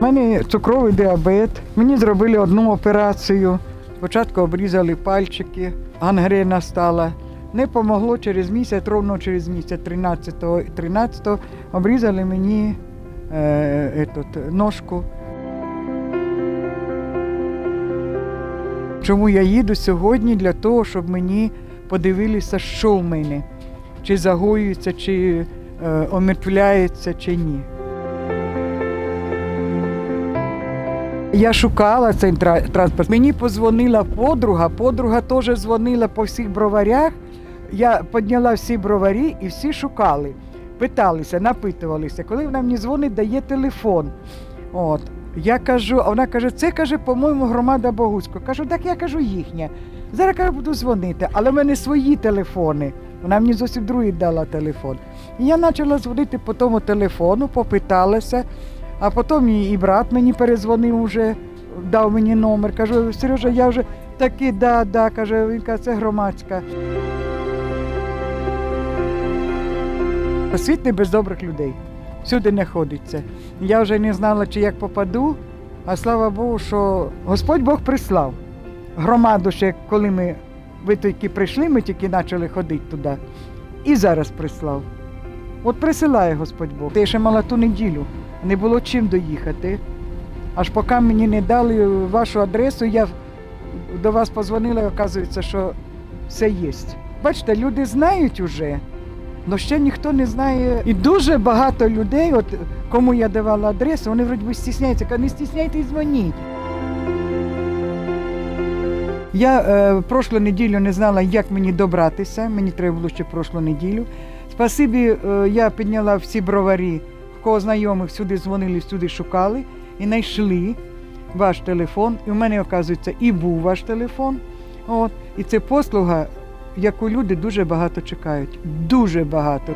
У мене цукровий діабет. Мені зробили одну операцію. Спочатку обрізали пальчики, гангрена стала. Не помогло через місяць, ровно через місяць, 13-го, 13-го, обрізали мені е, етот, ножку. Чому я їду сьогодні? Для того, щоб мені подивилися, що в мене, чи загоюється, чи е, омертвляється, чи ні. Я шукала цей транспорт. Мені позвонила подруга, подруга теж дзвонила по всіх броварях. Я підняла всі броварі і всі шукали, питалися, напитувалися. Коли вона мені дзвонить, дає телефон. От. Я кажу, а вона каже, це каже, по-моєму, громада Богуцько. Кажу, так я кажу їхня. Зараз кажу, буду дзвонити, але в мене свої телефони. Вона мені зовсім другий дала телефон. І я почала дзвонити по тому телефону, попиталася, а потім і, брат мені перезвонив уже, дав мені номер. Кажу, Сережа, я вже такий, да, да, каже, він каже, це громадська. Світ не без добрих людей. Всюди не ходиться. Я вже не знала, чи як попаду, а слава Богу, що Господь Бог прислав. Громаду ще, коли ми ви тільки прийшли, ми тільки почали ходити туди. І зараз прислав. От присилає Господь Бог. Я ще мала ту неділю, не було чим доїхати. Аж поки мені не дали вашу адресу, я до вас позвонила і оказується, що все є. Бачите, люди знають уже, але ще ніхто не знає. І дуже багато людей, от кому я давала адресу, вони вроді би стісняються. Кажуть, не стісняйтесь, дзвоніть. Я е, прошлу неділю не знала, як мені добратися. Мені треба було ще прошлу неділю. Спасибі, е, я підняла всі броварі, в кого знайомих сюди дзвонили, сюди шукали і знайшли ваш телефон. І в мене, оказується, і був ваш телефон. От. І це послуга, яку люди дуже багато чекають. Дуже багато.